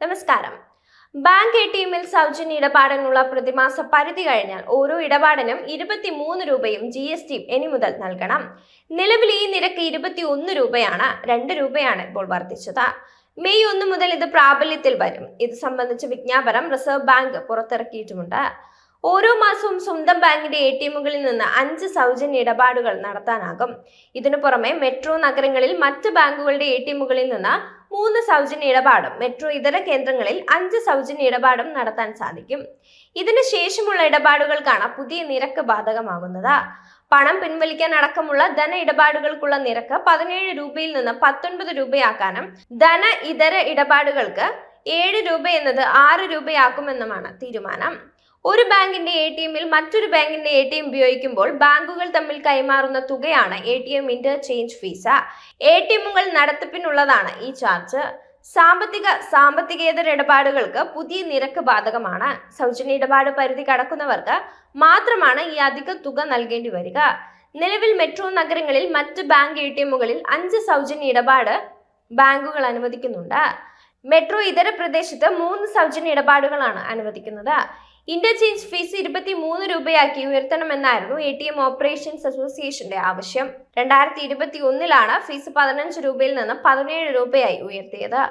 നമസ്കാരം. Bank A T എമ്മിൽ സൗജന്യ ഇടപാടിനുള്ള പ്രതിമാസ പരിധി കഴിഞ്ഞാൽ ഓരോ ഇടപാടിനും ഇരുപത്തിമൂന്ന് രൂപയും ജി എസ് ടി ഇനി മുതൽ നൽകണം. നിലവിൽ ഈ നിരക്ക് ഇരുപത്തി ഒന്ന് രൂപയാണ്. രണ്ട് രൂപയാണ് ഇപ്പോൾ വർദ്ധിച്ചത്. മെയ് ഒന്ന് മുതൽ ഇത് പ്രാബല്യത്തിൽ വരും. ഇത് സംബന്ധിച്ച വിജ്ഞാപനം റിസർവ് ബാങ്ക് പുറത്തിറക്കിയിട്ടുമുണ്ട്. ഓരോ മാസവും സ്വന്തം ബാങ്കിന്റെ എ ടി എമ്മുകളിൽ നിന്ന് അഞ്ച് സൗജന്യ ഇടപാടുകൾ നടത്താനാകും. ഇതിനു പുറമെ മെട്രോ നഗരങ്ങളിൽ മറ്റ് ബാങ്കുകളുടെ എ ടി എമ്മുകളിൽ നിന്ന് മൂന്ന് സൗജന്യ ഇടപാടും മെട്രോ ഇതര കേന്ദ്രങ്ങളിൽ അഞ്ച് സൗജന്യ ഇടപാടും നടത്താൻ സാധിക്കും. ഇതിനു ശേഷമുള്ള ഇടപാടുകൾക്കാണ് പുതിയ നിരക്ക് ബാധകമാകുന്നത്. പണം പിൻവലിക്കാൻ അടക്കമുള്ള ധന ഇടപാടുകൾക്കുള്ള നിരക്ക് പതിനേഴ് രൂപയിൽ നിന്ന് പത്തൊൻപത് രൂപയാക്കാനും ധന ഇതര ഇടപാടുകൾക്ക് ഏഴ് രൂപ എന്നത് ആറ് രൂപയാക്കുമെന്നുമാണ് തീരുമാനം. ഒരു ബാങ്കിന്റെ എ ടി എമ്മിൽ മറ്റൊരു ബാങ്കിന്റെ എ ടി എം ഉപയോഗിക്കുമ്പോൾ ബാങ്കുകൾ തമ്മിൽ കൈമാറുന്ന തുകയാണ് A T M interchange fee A T എമ്മുകൾ നടത്തിപ്പിനുള്ളതാണ് ഈ ചാർജ്. സാമ്പത്തിക സാമ്പത്തികേതര ഇടപാടുകൾക്ക് പുതിയ നിരക്ക് ബാധകമാണ്. സൗജന്യ ഇടപാട് പരിധി കടക്കുന്നവർക്ക് മാത്രമാണ് ഈ അധിക തുക നൽകേണ്ടി വരിക. നിലവിൽ മെട്രോ നഗരങ്ങളിൽ മറ്റ് ബാങ്ക് എ ടി എമ്മുകളിൽ അഞ്ച് സൗജന്യ ഇടപാട് ബാങ്കുകൾ അനുവദിക്കുന്നുണ്ട്. മെട്രോ ഇതര പ്രദേശത്ത് മൂന്ന് സൗജന്യ ഇടപാടുകളാണ് അനുവദിക്കുന്നത്. ഇന്റർചേഞ്ച് ഫീസ് ഇരുപത്തി മൂന്ന് രൂപയാക്കി ഉയർത്തണമെന്നായിരുന്നു എ ടി എം ഓപ്പറേഷൻസ് അസോസിയേഷന്റെ ആവശ്യം. രണ്ടായിരത്തി ഇരുപത്തി ഒന്നിലാണ് ഫീസ് പതിനഞ്ച് രൂപയിൽ നിന്ന് പതിനേഴ് രൂപയായി ഉയർത്തിയത്.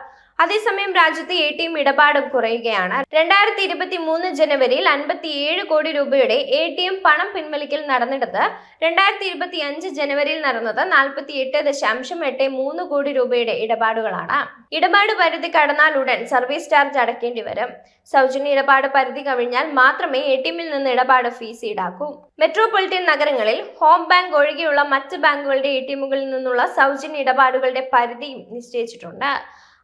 അതേസമയം രാജ്യത്ത് എ ടി എം ഇടപാടും കുറയുകയാണ്. രണ്ടായിരത്തി ഇരുപത്തി മൂന്ന് ജനുവരിയിൽ അൻപത്തിയേഴ് കോടി രൂപയുടെ എ ടി എം പണം പിൻവലിക്കൽ നടന്നിടത്ത് രണ്ടായിരത്തി ഇരുപത്തി അഞ്ച് ജനുവരിയിൽ നടന്നത് നാൽപ്പത്തി എട്ട് ദശാംശം എട്ട് മൂന്ന് കോടി രൂപയുടെ ഇടപാടുകളാണ്. ഇടപാട് പരിധി കടന്നാൽ ഉടൻ സർവീസ് ചാർജ് അടയ്ക്കേണ്ടി വരും. സൗജന്യ ഇടപാട് പരിധി കവിഞ്ഞാൽ മാത്രമേ എ ടി എമ്മിൽ നിന്ന് ഇടപാട് ഫീസ് ഈടാക്കൂ. മെട്രോപൊളിറ്റൻ നഗരങ്ങളിൽ ഹോം ബാങ്ക് ഒഴികെയുള്ള മറ്റ് ബാങ്കുകളുടെ എ ടി എമ്മുകളിൽ നിന്നുള്ള സൗജന്യ ഇടപാടുകളുടെ പരിധിയും നിശ്ചയിച്ചിട്ടുണ്ട്.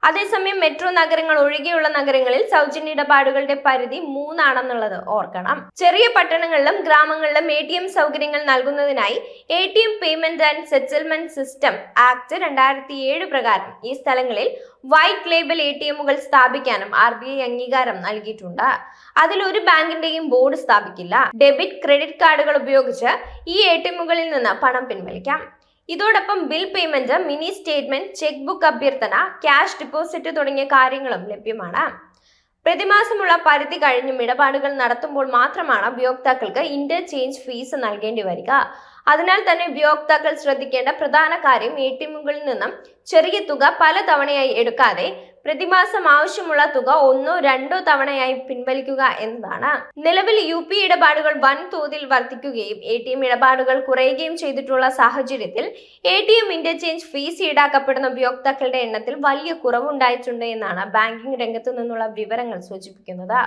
അതേസമയം മെട്രോ നഗരങ്ങൾ ഒഴികെയുള്ള നഗരങ്ങളിൽ സൗജന്യ ഇടപാടുകളുടെ പരിധി മൂന്നാണെന്നുള്ളത് ഓർക്കണം. ചെറിയ പട്ടണങ്ങളിലും ഗ്രാമങ്ങളിലും എ ടി എം സൗകര്യങ്ങൾ നൽകുന്നതിനായി A T M payment and settlement system act രണ്ടായിരത്തി ഏഴ് പ്രകാരം ഈ സ്ഥലങ്ങളിൽ വൈറ്റ് ലേബൽ എ ടി എമ്മുകൾ സ്ഥാപിക്കാനും ആർ ബി ഐ അംഗീകാരം നൽകിയിട്ടുണ്ട്. അതിൽ ഒരു ബാങ്കിന്റെയും ബോർഡ് സ്ഥാപിക്കില്ല. ഡെബിറ്റ് ക്രെഡിറ്റ് കാർഡുകൾ ഉപയോഗിച്ച് ഈ എ ടി എമ്മുകളിൽ നിന്ന് പണം പിൻവലിക്കാം. ഇതോടൊപ്പം bill payment mini statement cheque book അഭ്യർത്ഥന ക്യാഷ് ഡിപ്പോസിറ്റ് തുടങ്ങിയ കാര്യങ്ങളും ലഭ്യമാണ്. പ്രതിമാസമുള്ള പരിധി കഴിഞ്ഞും ഇടപാടുകൾ നടത്തുമ്പോൾ മാത്രമാണ് ഉപയോക്താക്കൾക്ക് ഇന്റർചേഞ്ച് ഫീസ് നൽകേണ്ടി വരിക. അതിനാൽ തന്നെ ഉപയോക്താക്കൾ ശ്രദ്ധിക്കേണ്ട പ്രധാന കാര്യം എ ടി എമ്മുകളിൽ നിന്നും ചെറിയ തുക പല തവണയായി എടുക്കാതെ പ്രതിമാസം ആവശ്യമുള്ള തുക ഒന്നോ രണ്ടോ തവണയായി പിൻവലിക്കുക എന്നതാണ്. നിലവിൽ യു പി ഇടപാടുകൾ വൻതോതിൽ വർദ്ധിക്കുകയും എ ടി എം ഇടപാടുകൾ കുറയുകയും ചെയ്തിട്ടുള്ള സാഹചര്യത്തിൽ A T M interchange fees ഈടാക്കപ്പെടുന്ന ഉപയോക്താക്കളുടെ എണ്ണത്തിൽ വലിയ കുറവുണ്ടായിട്ടുണ്ട് എന്നാണ് ബാങ്കിംഗ് രംഗത്തു നിന്നുള്ള വിവരങ്ങൾ സൂചിപ്പിക്കുന്നത്.